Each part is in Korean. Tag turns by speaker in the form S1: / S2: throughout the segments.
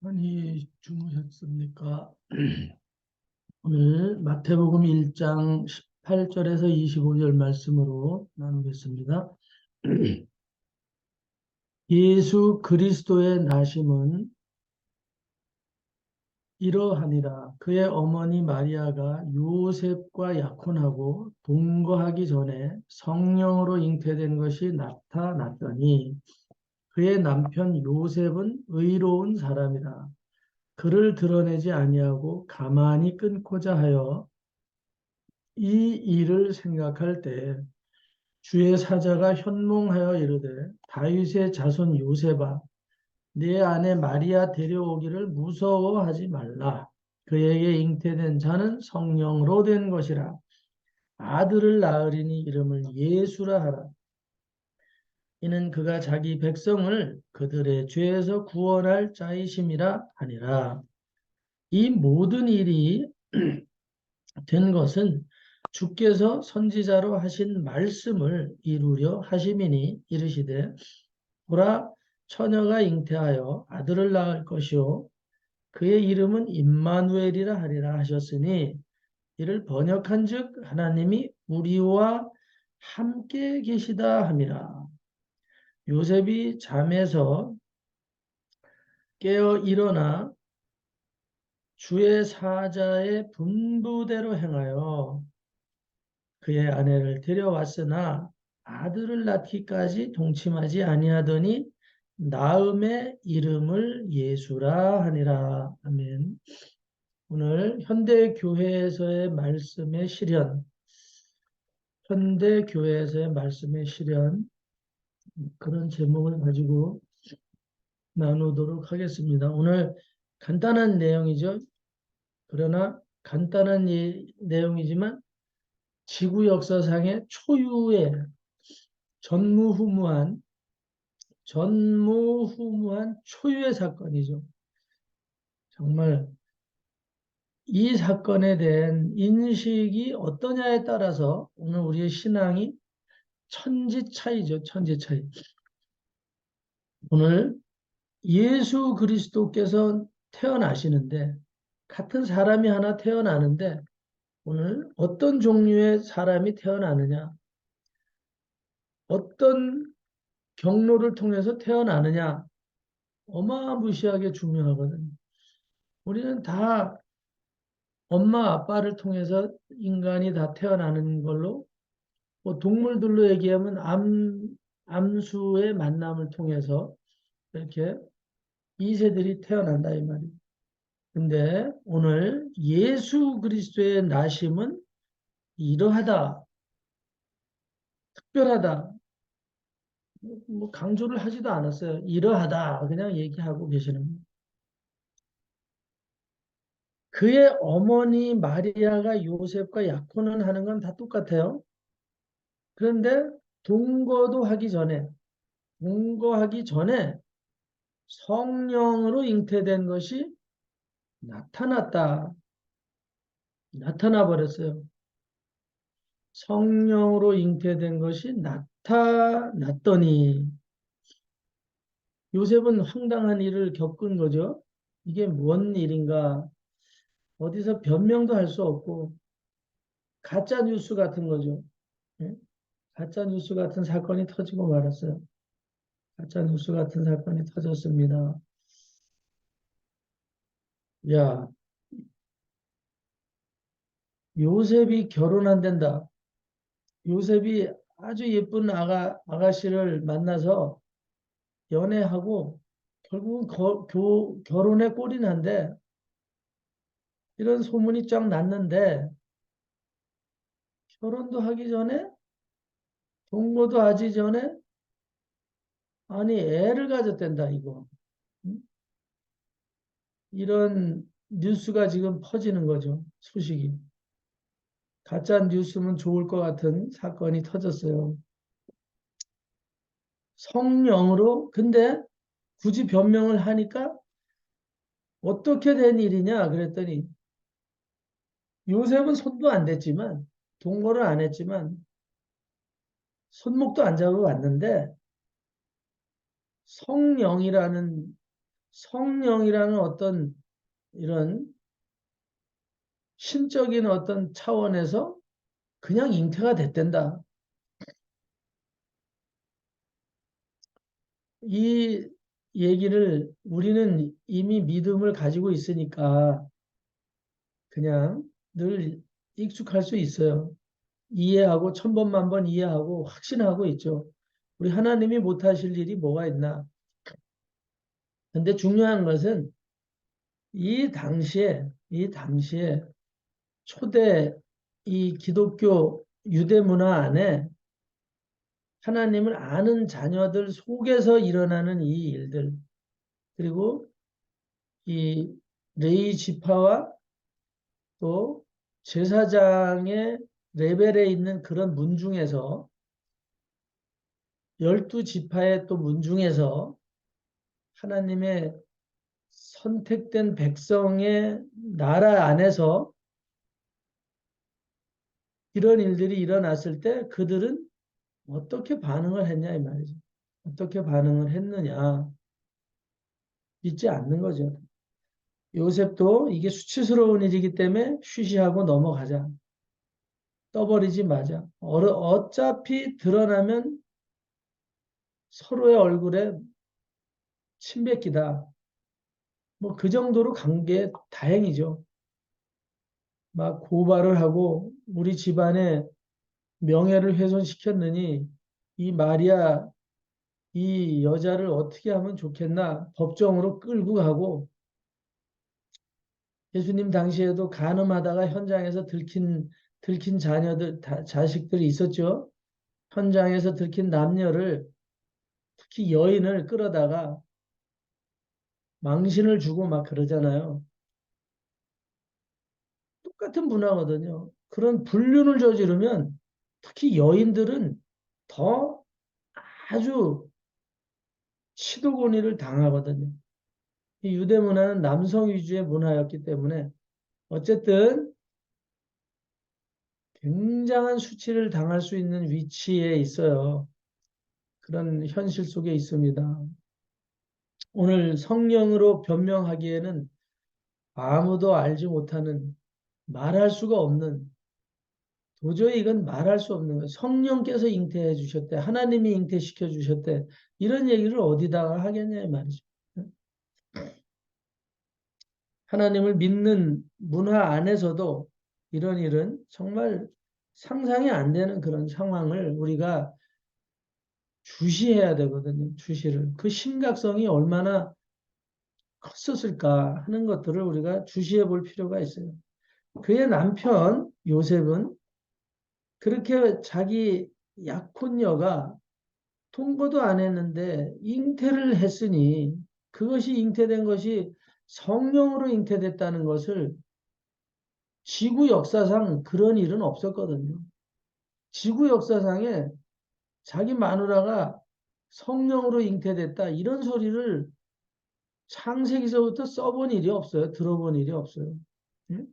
S1: 많이 주무셨습니까? 오늘 마태복음 1장 18절에서 25절 말씀으로 나누겠습니다. 예수 그리스도의 나심은 이러하니라. 그의 어머니 마리아가 요셉과 약혼하고 동거하기 전에 성령으로 잉태된 것이 나타났더니 그의 남편 요셉은 의로운 사람이라. 그를 드러내지 아니하고 가만히 끊고자 하여 이 일을 생각할 때 주의 사자가 현몽하여 이르되 다윗의 자손 요셉아 내 아내 마리아 데려오기를 무서워하지 말라. 그에게 잉태된 자는 성령으로 된 것이라. 아들을 낳으리니 이름을 예수라 하라. 이는 그가 자기 백성을 그들의 죄에서 구원할 자이심이라 하니라. 이 모든 일이 된 것은 주께서 선지자로 하신 말씀을 이루려 하심이니 이르시되 보라 처녀가 잉태하여 아들을 낳을 것이요 그의 이름은 임마누엘이라 하리라 하셨으니 이를 번역한즉 하나님이 우리와 함께 계시다 함이라. 요셉이 잠에서 깨어 일어나 주의 사자의 분부대로 행하여 그의 아내를 데려왔으나 아들을 낳기까지 동침하지 아니하더니 나음의 이름을 예수라 하니라. 아멘. 오늘 현대 교회에서의 말씀의 실현, 현대 교회에서의 말씀의 실현 그런 제목을 가지고 나누도록 하겠습니다. 오늘 간단한 내용이죠. 그러나 간단한 이 내용이지만 지구 역사상의 초유의 전무후무한 전무후무한 초유의 사건이죠. 정말 이 사건에 대한 인식이 어떠냐에 따라서 오늘 우리의 신앙이 천지 차이죠. 천지 차이. 오늘 예수 그리스도께서 태어나시는데 같은 사람이 하나 태어나는데 오늘 어떤 종류의 사람이 태어나느냐 어떤 경로를 통해서 태어나느냐 어마무시하게 중요하거든요. 우리는 다 엄마 아빠를 통해서 인간이 다 태어나는 걸로 뭐 동물들로 얘기하면 암, 암수의 만남을 통해서 이렇게 이세들이 태어난다 이 말이에요. 근데 오늘 예수 그리스도의 나심은 이러하다, 특별하다, 뭐 강조를 하지도 않았어요. 이러하다 그냥 얘기하고 계시는 거예요. 그의 어머니 마리아가 요셉과 약혼을 하는 건 다 똑같아요. 그런데 동거도 하기 전에 동거하기 전에 성령으로 잉태된 것이 나타났다. 나타나 버렸어요. 성령으로 잉태된 것이 나타났더니 요셉은 황당한 일을 겪은 거죠. 이게 뭔 일인가? 어디서 변명도 할 수 없고 가짜 뉴스 같은 거죠. 예? 가짜 뉴스 같은 사건이 터지고 말았어요. 가짜 뉴스 같은 사건이 터졌습니다. 야, 요셉이 결혼 안 된다. 요셉이 아주 예쁜 아가, 아가씨를 만나서 연애하고 결국은 거, 교, 결혼에 꼴이 난데 이런 소문이 쫙 났는데 결혼도 하기 전에 동거도 하기 전에? 아니 애를 가졌댄다 이거. 응? 이런 뉴스가 지금 퍼지는 거죠 소식이. 가짜 뉴스면 좋을 것 같은 사건이 터졌어요. 성령으로 근데 굳이 변명을 하니까 어떻게 된 일이냐 그랬더니 요셉은 손도 안 댔지만 동거를 안 했지만 손목도 안 잡아 왔는데 성령이라는 성령이라는 어떤 이런 신적인 어떤 차원에서 그냥 잉태가 됐댄다. 이 얘기를 우리는 이미 믿음을 가지고 있으니까 그냥 늘 익숙할 수 있어요. 이해하고 천번만 번 이해하고 확신하고 있죠. 우리 하나님이 못하실 일이 뭐가 있나. 근데 중요한 것은 이 당시에, 이 당시에 초대 이 기독교 유대 문화 안에 하나님을 아는 자녀들 속에서 일어나는 이 일들 그리고 이 레이 지파와 또 제사장의 레벨에 있는 그런 문 중에서 열두 지파의 또 문 중에서 하나님의 선택된 백성의 나라 안에서 이런 일들이 일어났을 때 그들은 어떻게 반응을 했냐 이 말이죠. 어떻게 반응을 했느냐 믿지 않는 거죠. 요셉도 이게 수치스러운 일이기 때문에 쉬쉬하고 넘어가자. 떠버리지 마자. 어차피 드러나면 서로의 얼굴에 침 뱉기다. 뭐 그 정도로 간 게 다행이죠. 막 고발을 하고 우리 집안의 명예를 훼손시켰느니 이 마리아 이 여자를 어떻게 하면 좋겠나 법정으로 끌고 가고 예수님 당시에도 간음하다가 현장에서 들킨 들킨 자녀들 자식들이 있었죠. 현장에서 들킨 남녀를 특히 여인을 끌어다가 망신을 주고 막 그러잖아요. 똑같은 문화거든요. 그런 불륜을 저지르면 특히 여인들은 더 아주 시도곤이를 당하거든요. 이 유대 문화는 남성 위주의 문화였기 때문에 어쨌든 굉장한 수치를 당할 수 있는 위치에 있어요. 그런 현실 속에 있습니다. 오늘 성령으로 변명하기에는 아무도 알지 못하는 말할 수가 없는 도저히 이건 말할 수 없는 거예요. 성령께서 잉태해 주셨대. 하나님이 잉태시켜 주셨대. 이런 얘기를 어디다가 하겠냐 이 말이죠. 하나님을 믿는 문화 안에서도 이런 일은 정말 상상이 안 되는 그런 상황을 우리가 주시해야 되거든요. 주시를. 그 심각성이 얼마나 컸었을까 하는 것들을 우리가 주시해 볼 필요가 있어요. 그의 남편 요셉은 그렇게 자기 약혼녀가 통보도 안 했는데 잉태를 했으니 그것이 잉태된 것이 성령으로 잉태됐다는 것을 지구 역사상 그런 일은 없었거든요. 지구 역사상에 자기 마누라가 성령으로 잉태됐다 이런 소리를 창세기서부터 써본 일이 없어요. 들어본 일이 없어요. 응?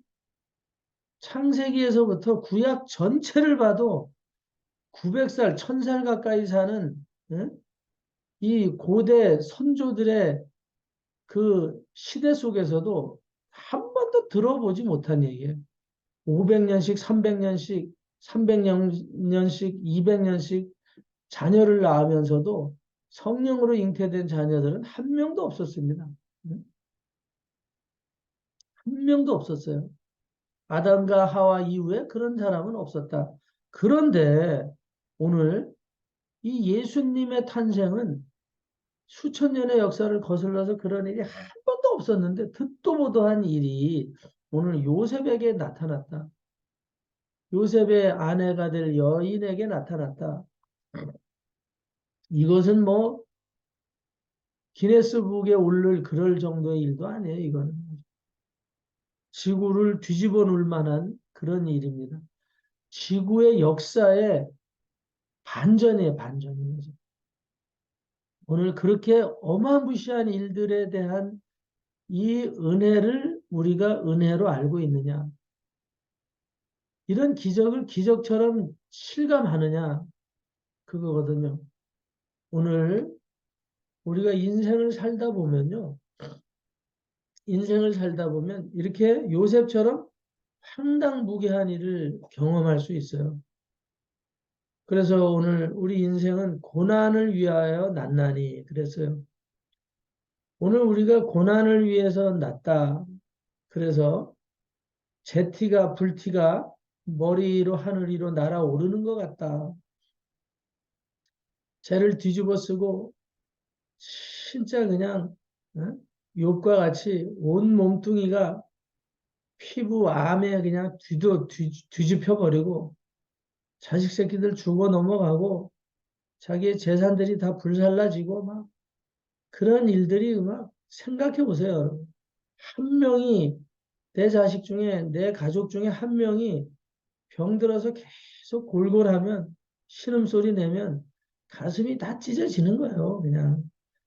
S1: 창세기에서부터 구약 전체를 봐도 900살, 1000살 가까이 사는 응? 이 고대 선조들의 그 시대 속에서도 한 번도 들어보지 못한 얘기예요. 500년씩, 300년씩, 300년씩, 200년씩 자녀를 낳으면서도 성령으로 잉태된 자녀들은 한 명도 없었습니다. 한 명도 없었어요. 아담과 하와 이후에 그런 사람은 없었다. 그런데 오늘 이 예수님의 탄생은 수천 년의 역사를 거슬러서 그런 일이 한 번도 없었는데 듣도 보도 한 일이 오늘 요셉에게 나타났다. 요셉의 아내가 될 여인에게 나타났다. 이것은 뭐 기네스북에 오를 그럴 정도의 일도 아니에요. 이거는 지구를 뒤집어 놓을 만한 그런 일입니다. 지구의 역사에 반전이에요. 반전이에요. 오늘 그렇게 어마무시한 일들에 대한 이 은혜를 우리가 은혜로 알고 있느냐? 이런 기적을 기적처럼 실감하느냐? 그거거든요. 오늘 우리가 인생을 살다 보면요. 인생을 살다 보면 이렇게 요셉처럼 황당무계한 일을 경험할 수 있어요. 그래서 오늘 우리 인생은 고난을 위하여 났나니 그랬어요. 오늘 우리가 고난을 위해서 났다. 그래서 제티가 불티가 머리로 하늘 위로 날아오르는 것 같다. 죄를 뒤집어 쓰고 진짜 그냥 어? 욕과 같이 온 몸뚱이가 피부 암에 그냥 뒤도 뒤, 뒤집혀 버리고 자식 새끼들 죽어 넘어가고 자기의 재산들이 다 불살라지고 막 그런 일들이 막 생각해 보세요. 한 명이 내 자식 중에 내 가족 중에 한 명이 병들어서 계속 골골하면 신음소리 내면 가슴이 다 찢어지는 거예요, 그냥.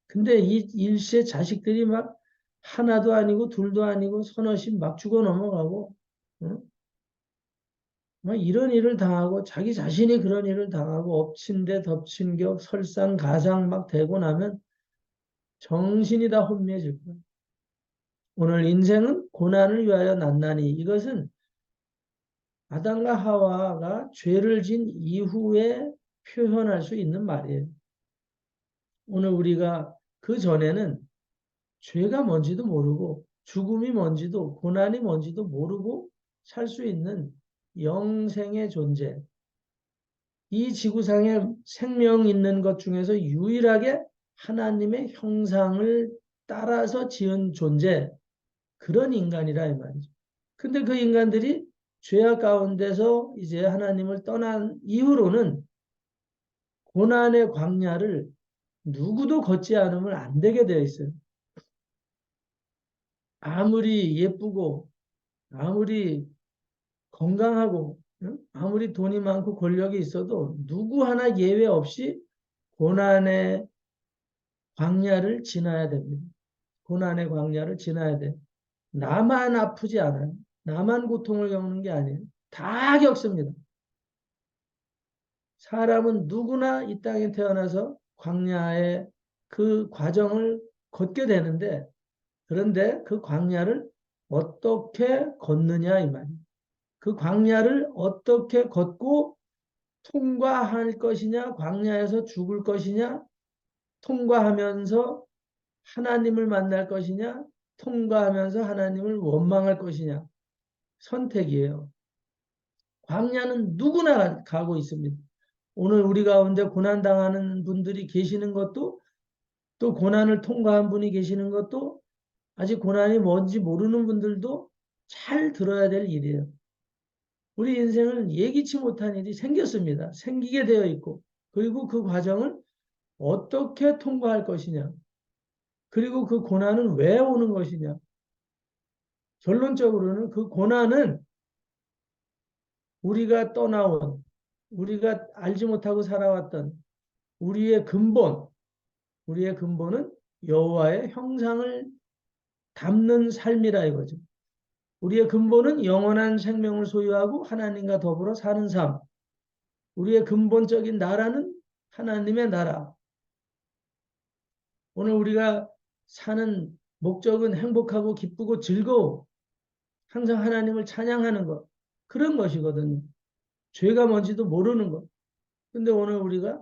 S1: 근데 이 일시에 자식들이 막 하나도 아니고 둘도 아니고 서너씩 막 죽어 넘어가고, 응? 막 이런 일을 당하고 자기 자신이 그런 일을 당하고 엎친 데 덮친 격 설상가상 막 되고 나면 정신이 다 혼미해질 거예요. 오늘 인생은 고난을 위하여 났나니 이것은 아담과 하와가 죄를 진 이후에 표현할 수 있는 말이에요. 오늘 우리가 그 전에는 죄가 뭔지도 모르고 죽음이 뭔지도 고난이 뭔지도 모르고 살 수 있는 영생의 존재. 이 지구상에 생명 있는 것 중에서 유일하게 하나님의 형상을 따라서 지은 존재. 그런 인간이라 이 말이죠. 근데 그 인간들이 죄악 가운데서 이제 하나님을 떠난 이후로는 고난의 광야를 누구도 걷지 않으면 안 되게 되어 있어요. 아무리 예쁘고 아무리 건강하고 아무리 돈이 많고 권력이 있어도 누구 하나 예외 없이 고난의 광야를 지나야 됩니다. 고난의 광야를 지나야 돼. 나만 아프지 않아요. 나만 고통을 겪는 게 아니에요. 다 겪습니다. 사람은 누구나 이 땅에 태어나서 광야의 그 과정을 걷게 되는데 그런데 그 광야를 어떻게 걷느냐 이 말이에요. 그 광야를 어떻게 걷고 통과할 것이냐 광야에서 죽을 것이냐 통과하면서 하나님을 만날 것이냐 통과하면서 하나님을 원망할 것이냐 선택이에요. 광야는 누구나 가고 있습니다. 오늘 우리 가운데 고난당하는 분들이 계시는 것도 또 고난을 통과한 분이 계시는 것도 아직 고난이 뭔지 모르는 분들도 잘 들어야 될 일이에요. 우리 인생은 예기치 못한 일이 생겼습니다. 생기게 되어 있고 그리고 그 과정을 어떻게 통과할 것이냐 그리고 그 고난은 왜 오는 것이냐 결론적으로는 그 고난은 우리가 떠나온 우리가 알지 못하고 살아왔던 우리의 근본 우리의 근본은 여호와의 형상을 담는 삶이라 이거죠. 우리의 근본은 영원한 생명을 소유하고 하나님과 더불어 사는 삶. 우리의 근본적인 나라는 하나님의 나라. 오늘 우리가 사는 목적은 행복하고 기쁘고 즐거워. 항상 하나님을 찬양하는 것. 그런 것이거든요. 죄가 뭔지도 모르는 것. 근데 오늘 우리가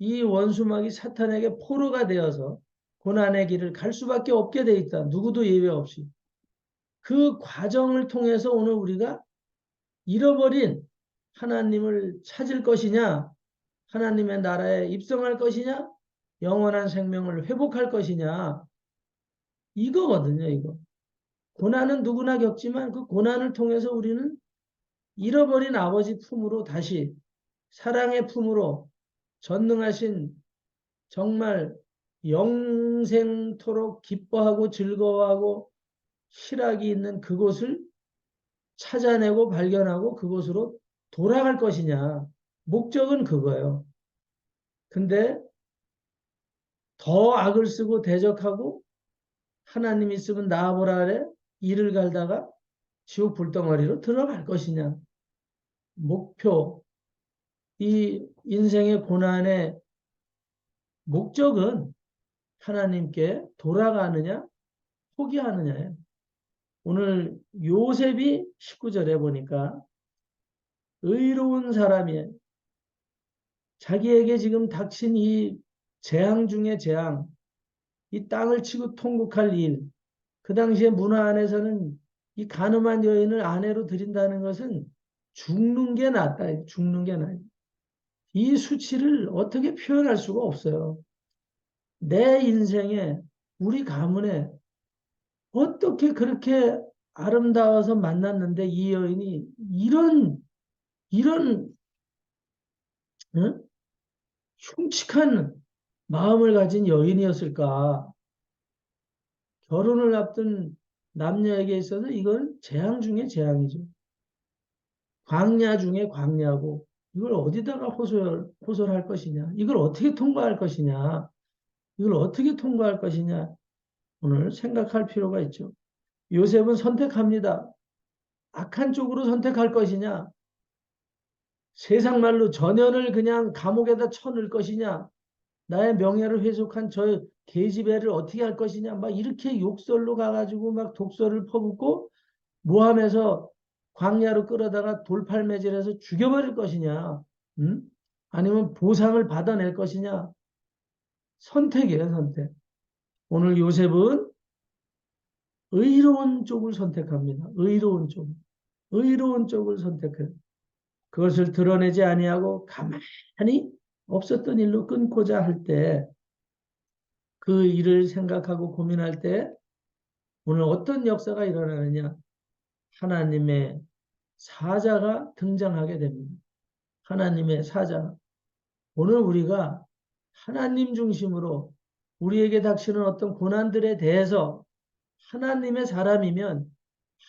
S1: 이 원수막이 사탄에게 포로가 되어서 고난의 길을 갈 수밖에 없게 돼 있다. 누구도 예외 없이. 그 과정을 통해서 오늘 우리가 잃어버린 하나님을 찾을 것이냐, 하나님의 나라에 입성할 것이냐, 영원한 생명을 회복할 것이냐, 이거거든요, 이거. 고난은 누구나 겪지만 그 고난을 통해서 우리는 잃어버린 아버지 품으로 다시 사랑의 품으로 전능하신 정말 영생토록 기뻐하고 즐거워하고 희락이 있는 그곳을 찾아내고 발견하고 그곳으로 돌아갈 것이냐. 목적은 그거예요. 근데 더 악을 쓰고 대적하고 하나님 있으면 나아보라 그래 이를 갈다가 지옥 불덩어리로 들어갈 것이냐. 목표, 이 인생의 고난의 목적은 하나님께 돌아가느냐, 포기하느냐예요. 오늘 요셉이 19절에 보니까 의로운 사람이에요. 자기에게 지금 닥친 이 재앙 중에 재앙, 이 땅을 치고 통곡할 일, 그 당시에 문화 안에서는 이 가늠한 여인을 아내로 들인다는 것은 죽는 게 낫다. 죽는 게 낫다. 이 수치를 어떻게 표현할 수가 없어요. 내 인생에, 우리 가문에 어떻게 그렇게 아름다워서 만났는데 이 여인이 이런, 이런, 응? 흉측한 마음을 가진 여인이었을까? 결혼을 앞둔 남녀에게 있어서 이건 재앙 중에 재앙이죠. 광야 중에 광야고 이걸 어디다가 호소할, 호소할 것이냐? 이걸 어떻게 통과할 것이냐? 이걸 어떻게 통과할 것이냐? 오늘 생각할 필요가 있죠. 요셉은 선택합니다. 악한 쪽으로 선택할 것이냐? 세상 말로 전연을 그냥 감옥에다 쳐넣을 것이냐? 나의 명예를 회속한 저 계집애를 어떻게 할 것이냐? 막 이렇게 욕설로 가가지고 막 독설을 퍼붓고 모함해서 광야로 끌어다가 돌팔매질해서 죽여버릴 것이냐? 음? 아니면 보상을 받아낼 것이냐? 선택이에요, 선택. 오늘 요셉은 의로운 쪽을 선택합니다. 의로운 쪽. 의로운 쪽을 선택해요. 그것을 드러내지 아니하고 가만히 없었던 일로 끊고자 할 때 그 일을 생각하고 고민할 때 오늘 어떤 역사가 일어나느냐? 하나님의 사자가 등장하게 됩니다. 하나님의 사자. 오늘 우리가 하나님 중심으로 우리에게 닥치는 어떤 고난들에 대해서 하나님의 사람이면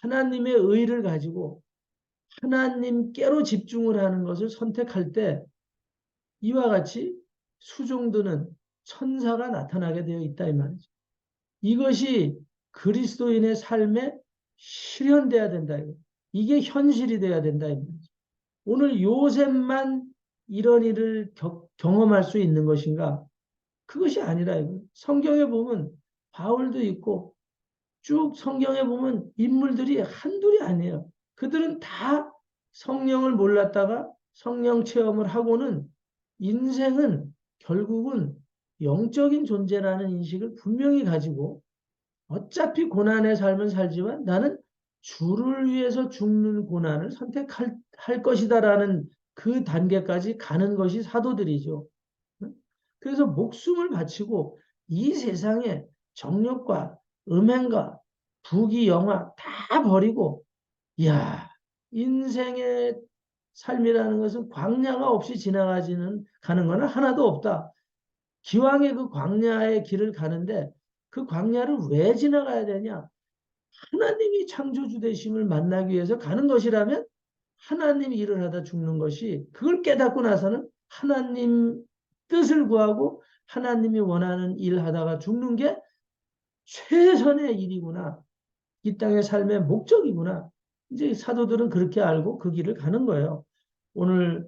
S1: 하나님의 의를 가지고 하나님께로 집중을 하는 것을 선택할 때 이와 같이 수종드는 천사가 나타나게 되어 있다 이 말이죠. 이것이 그리스도인의 삶에 실현돼야 된다. 이게 현실이 돼야 된다. 오늘 요셉만 이런 일을 경험할 수 있는 것인가? 그것이 아니라 이거. 성경에 보면 바울도 있고 쭉 성경에 보면 인물들이 한둘이 아니에요. 그들은 다 성령을 몰랐다가 성령 체험을 하고는 인생은 결국은 영적인 존재라는 인식을 분명히 가지고 어차피 고난의 삶을 살지만 나는 주를 위해서 죽는 고난을 선택할 할 것이다 라는 그 단계까지 가는 것이 사도들이죠. 그래서 목숨을 바치고 이 세상에 정력과 음행과 부귀 영화 다 버리고 야 인생의 삶이라는 것은 광야가 없이 지나가지는 가는 것은 하나도 없다. 기왕에 그 광야의 길을 가는데 그 광야를 왜 지나가야 되냐? 하나님이 창조주 되심을 만나기 위해서 가는 것이라면 하나님 일을 하다 죽는 것이 그걸 깨닫고 나서는 하나님 뜻을 구하고 하나님이 원하는 일 하다가 죽는 게 최선의 일이구나. 이 땅의 삶의 목적이구나. 이제 사도들은 그렇게 알고 그 길을 가는 거예요. 오늘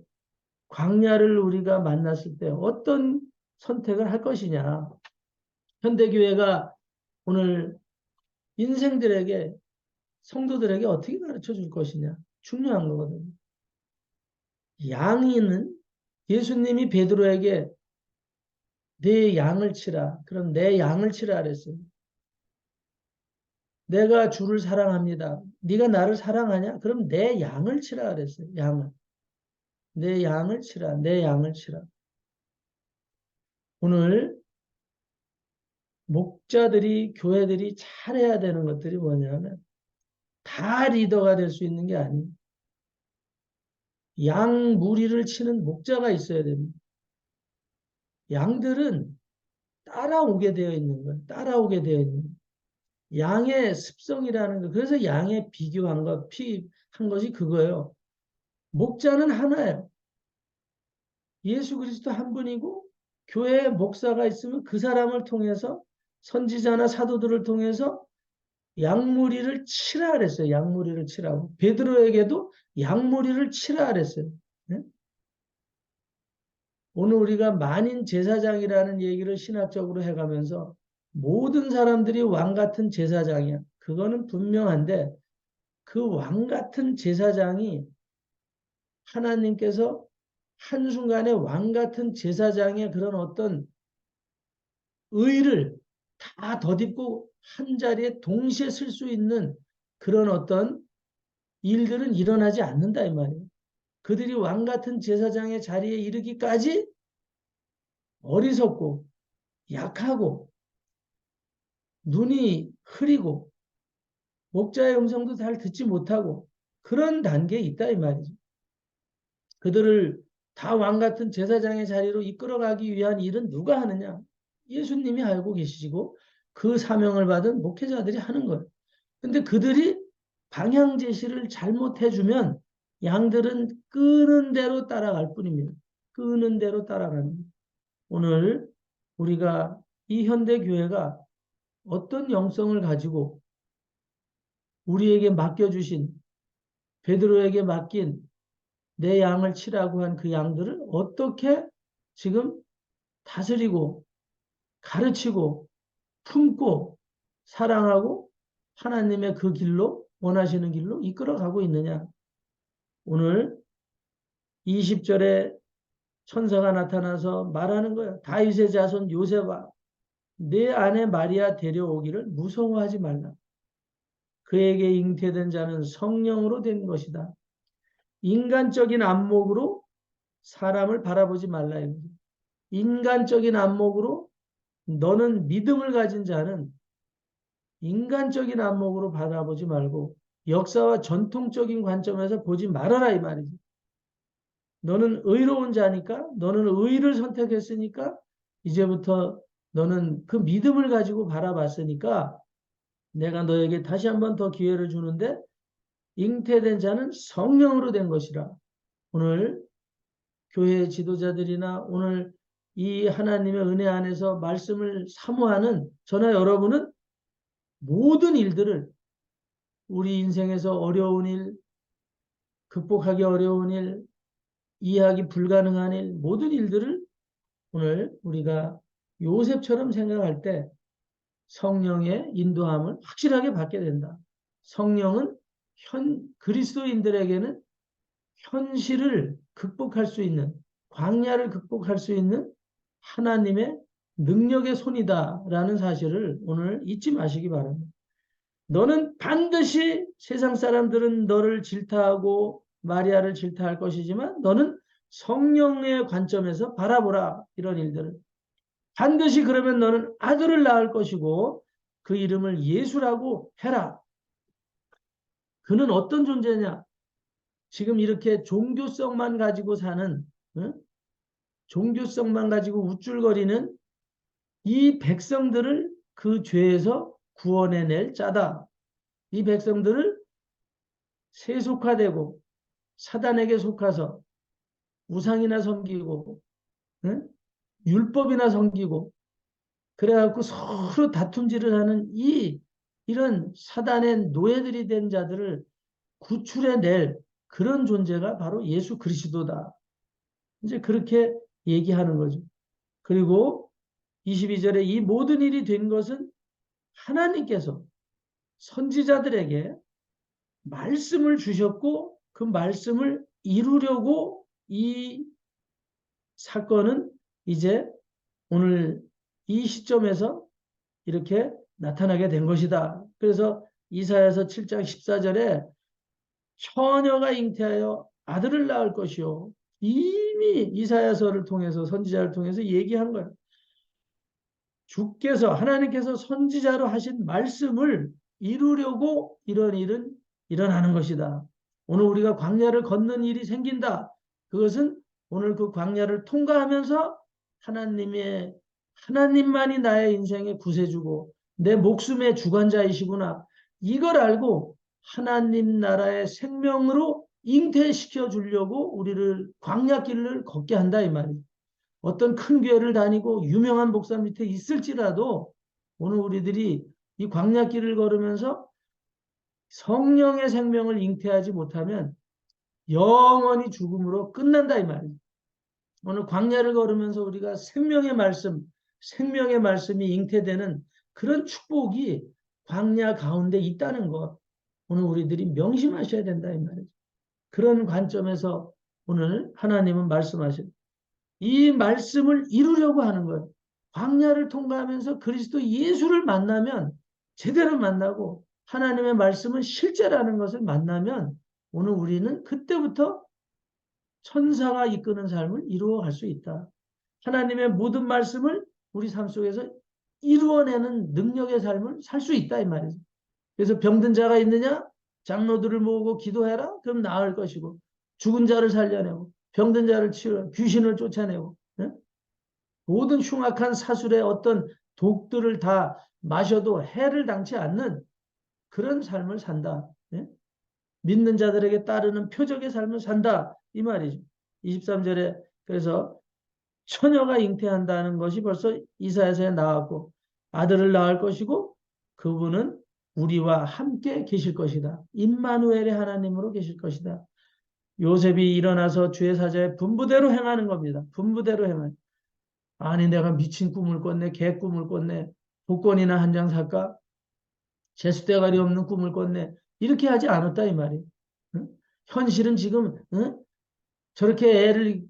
S1: 광야를 우리가 만났을 때 어떤 선택을 할 것이냐. 현대교회가 오늘 인생들에게 성도들에게 어떻게 가르쳐 줄 것이냐 중요한 거거든요. 양이는 예수님이 베드로에게 내 양을 치라. 그럼 내 양을 치라 그랬어요. 내가 주를 사랑합니다. 네가 나를 사랑하냐? 그럼 내 양을 치라 그랬어요. 양을. 내 양을 치라. 내 양을 치라. 오늘 목자들이 교회들이 잘해야 되는 것들이 뭐냐면 다 리더가 될 수 있는 게 아니에요. 양 무리를 치는 목자가 있어야 됩니다. 양들은 따라오게 되어 있는 거예요. 따라오게 되어 있는 거예요. 양의 습성이라는 거. 그래서 양에 비교한 것, 피, 한 것이 그거예요. 목자는 하나예요. 예수 그리스도 한 분이고 교회에 목사가 있으면 그 사람을 통해서 선지자나 사도들을 통해서 양무리를 치라 그랬어요. 양무리를 치라고. 베드로에게도 양무리를 치라 그랬어요. 네? 오늘 우리가 만인 제사장이라는 얘기를 신학적으로 해가면서 모든 사람들이 왕 같은 제사장이야. 그거는 분명한데 그 왕 같은 제사장이 하나님께서 한순간에 왕 같은 제사장의 그런 어떤 의를 다 덧입고 한 자리에 동시에 쓸 수 있는 그런 어떤 일들은 일어나지 않는다 이 말이에요. 그들이 왕 같은 제사장의 자리에 이르기까지 어리석고 약하고 눈이 흐리고 목자의 음성도 잘 듣지 못하고 그런 단계에 있다 이 말이죠. 그들을 다 왕 같은 제사장의 자리로 이끌어가기 위한 일은 누가 하느냐? 예수님이 알고 계시고 그 사명을 받은 목회자들이 하는 거예요. 근데 그들이 방향 제시를 잘못해주면 양들은 끄는 대로 따라갈 뿐입니다. 끄는 대로 따라가는. 오늘 우리가 이 현대 교회가 어떤 영성을 가지고 우리에게 맡겨주신 베드로에게 맡긴 내 양을 치라고 한 그 양들을 어떻게 지금 다스리고 가르치고 품고 사랑하고 하나님의 그 길로 원하시는 길로 이끌어가고 있느냐. 오늘 20절에 천사가 나타나서 말하는 거예요. 다윗의 자손 요셉아 내 아내 마리아 데려오기를 무서워하지 말라. 그에게 잉태된 자는 성령으로 된 것이다. 인간적인 안목으로 사람을 바라보지 말라. 인간적인 안목으로 너는 믿음을 가진 자는 인간적인 안목으로 바라보지 말고 역사와 전통적인 관점에서 보지 말아라 이 말이지. 너는 의로운 자니까 너는 의를 선택했으니까 이제부터 너는 그 믿음을 가지고 바라봤으니까 내가 너에게 다시 한번 더 기회를 주는데 잉태된 자는 성령으로 된 것이라. 오늘 교회 지도자들이나 오늘 이 하나님의 은혜 안에서 말씀을 사모하는 저나 여러분은 모든 일들을 우리 인생에서 어려운 일, 극복하기 어려운 일, 이해하기 불가능한 일, 모든 일들을 오늘 우리가 요셉처럼 생각할 때 성령의 인도함을 확실하게 받게 된다. 성령은 현, 그리스도인들에게는 현실을 극복할 수 있는, 광야를 극복할 수 있는 하나님의 능력의 손이다라는 사실을 오늘 잊지 마시기 바랍니다. 너는 반드시 세상 사람들은 너를 질타하고 마리아를 질타할 것이지만 너는 성령의 관점에서 바라보라 이런 일들을 반드시 그러면 너는 아들을 낳을 것이고 그 이름을 예수라고 해라. 그는 어떤 존재냐? 지금 이렇게 종교성만 가지고 사는 응? 종교성만 가지고 우쭐거리는 이 백성들을 그 죄에서 구원해낼 자다. 이 백성들을 세속화되고 사단에게 속아서 우상이나 섬기고 응? 율법이나 섬기고 그래갖고 서로 다툼질을 하는 이 이런 사단의 노예들이 된 자들을 구출해낼 그런 존재가 바로 예수 그리스도다. 이제 그렇게 얘기하는 거죠. 그리고 22절에 이 모든 일이 된 것은 하나님께서 선지자들에게 말씀을 주셨고 그 말씀을 이루려고 이 사건은 이제 오늘 이 시점에서 이렇게 나타나게 된 것이다. 그래서 이사야서 7장 14절에 처녀가 잉태하여 아들을 낳을 것이요. 이미 이사야서를 통해서 선지자를 통해서 얘기한 거예요. 주께서 하나님께서 선지자로 하신 말씀을 이루려고 이런 일은 일어나는 것이다. 오늘 우리가 광야를 걷는 일이 생긴다. 그것은 오늘 그 광야를 통과하면서 하나님의 하나님만이 나의 인생의 구세주고 내 목숨의 주관자이시구나. 이걸 알고 하나님 나라의 생명으로 잉태시켜 주려고 우리를 광야길을 걷게 한다 이 말이에요. 어떤 큰 교회를 다니고 유명한 목사 밑에 있을지라도 오늘 우리들이 이 광야길을 걸으면서 성령의 생명을 잉태하지 못하면 영원히 죽음으로 끝난다 이 말이에요. 오늘 광야를 걸으면서 우리가 생명의 말씀, 생명의 말씀이 잉태되는 그런 축복이 광야 가운데 있다는 것 오늘 우리들이 명심하셔야 된다 이 말이죠. 그런 관점에서 오늘 하나님은 말씀하신 이 말씀을 이루려고 하는 거예요. 광야를 통과하면서 그리스도 예수를 만나면 제대로 만나고 하나님의 말씀은 실제라는 것을 만나면 오늘 우리는 그때부터 천사가 이끄는 삶을 이루어갈 수 있다. 하나님의 모든 말씀을 우리 삶 속에서 이루어내는 능력의 삶을 살 수 있다 이 말이죠. 그래서 병든 자가 있느냐? 장로들을 모으고 기도해라. 그럼 나을 것이고 죽은 자를 살려내고 병든 자를 치유, 귀신을 쫓아내고 예? 모든 흉악한 사술의 어떤 독들을 다 마셔도 해를 당치 않는 그런 삶을 산다. 예? 믿는 자들에게 따르는 표적의 삶을 산다. 이 말이죠. 23절에 그래서 처녀가 잉태한다는 것이 벌써 이사야서에 나왔고 아들을 낳을 것이고 그분은 우리와 함께 계실 것이다. 임마누엘의 하나님으로 계실 것이다. 요셉이 일어나서 주의 사자의 분부대로 행하는 겁니다. 분부대로 행하는. 아니 내가 미친 꿈을 꿨네. 개 꿈을 꿨네. 복권이나 한 장 살까? 재수대가리 없는 꿈을 꿨네. 이렇게 하지 않았다 이 말이에요. 응? 현실은 지금 응? 저렇게 애를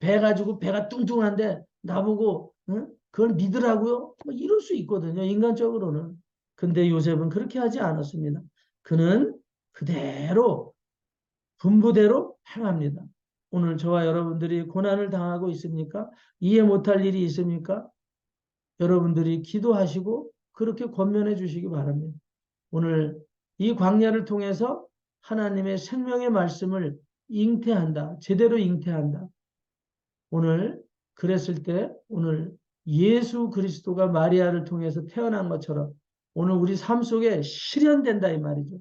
S1: 배 가지고 배가 뚱뚱한데 나보고 응? 그걸 믿으라고요? 뭐 이럴 수 있거든요. 인간적으로는. 근데 요셉은 그렇게 하지 않았습니다. 그는 그대로 분부대로 행합니다. 오늘 저와 여러분들이 고난을 당하고 있습니까? 이해 못할 일이 있습니까? 여러분들이 기도하시고 그렇게 권면해 주시기 바랍니다. 오늘 이 광야를 통해서 하나님의 생명의 말씀을 잉태한다. 제대로 잉태한다. 오늘 그랬을 때 오늘 예수 그리스도가 마리아를 통해서 태어난 것처럼 오늘 우리 삶 속에 실현된다 이 말이죠.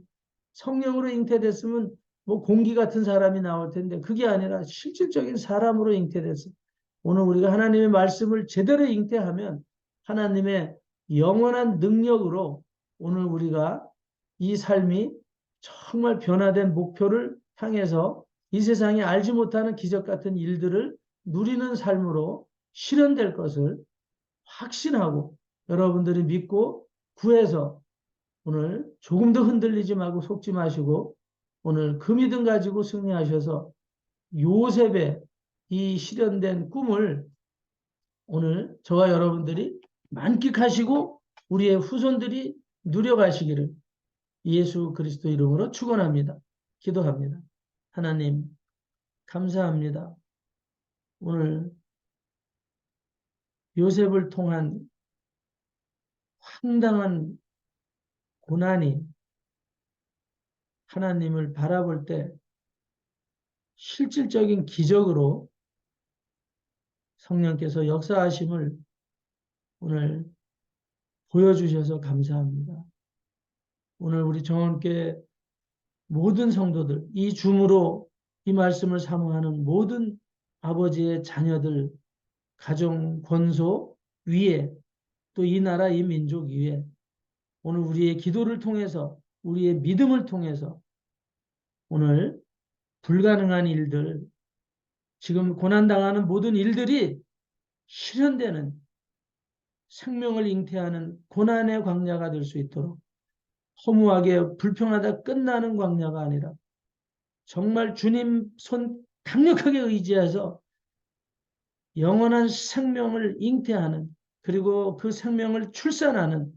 S1: 성령으로 잉태됐으면 뭐 공기 같은 사람이 나올 텐데 그게 아니라 실질적인 사람으로 잉태됐어. 오늘 우리가 하나님의 말씀을 제대로 잉태하면 하나님의 영원한 능력으로 오늘 우리가 이 삶이 정말 변화된 목표를 향해서 이 세상에 알지 못하는 기적 같은 일들을 누리는 삶으로 실현될 것을 확신하고 여러분들이 믿고 구해서 오늘 조금 더 흔들리지 말고 속지 마시고 오늘 그 믿음 가지고 승리하셔서 요셉의 이 실현된 꿈을 오늘 저와 여러분들이 만끽하시고 우리의 후손들이 누려가시기를 예수 그리스도 이름으로 축원합니다. 기도합니다. 하나님 감사합니다. 오늘 요셉을 통한 황당한 고난이 하나님을 바라볼 때 실질적인 기적으로 성령께서 역사하심을 오늘 보여주셔서 감사합니다. 오늘 우리 정원께 모든 성도들, 이 줌으로 이 말씀을 사모하는 모든 아버지의 자녀들, 가정, 권소 위에 또 이 나라, 이 민족 위에 오늘 우리의 기도를 통해서 우리의 믿음을 통해서 오늘 불가능한 일들, 지금 고난당하는 모든 일들이 실현되는 생명을 잉태하는 고난의 광야가 될 수 있도록 허무하게 불평하다 끝나는 광야가 아니라 정말 주님 손 강력하게 의지해서 영원한 생명을 잉태하는 그리고 그 생명을 출산하는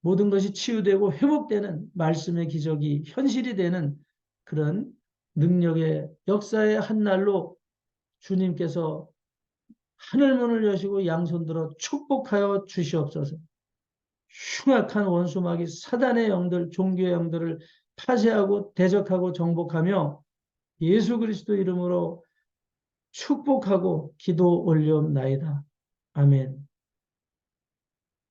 S1: 모든 것이 치유되고 회복되는 말씀의 기적이 현실이 되는 그런 능력의 역사의 한 날로 주님께서 하늘문을 여시고 양손 들어 축복하여 주시옵소서. 흉악한 원수막이 사단의 영들, 종교의 영들을 파쇄하고 대적하고 정복하며 예수 그리스도 이름으로 축복하고 기도 올려옵나이다. 아멘.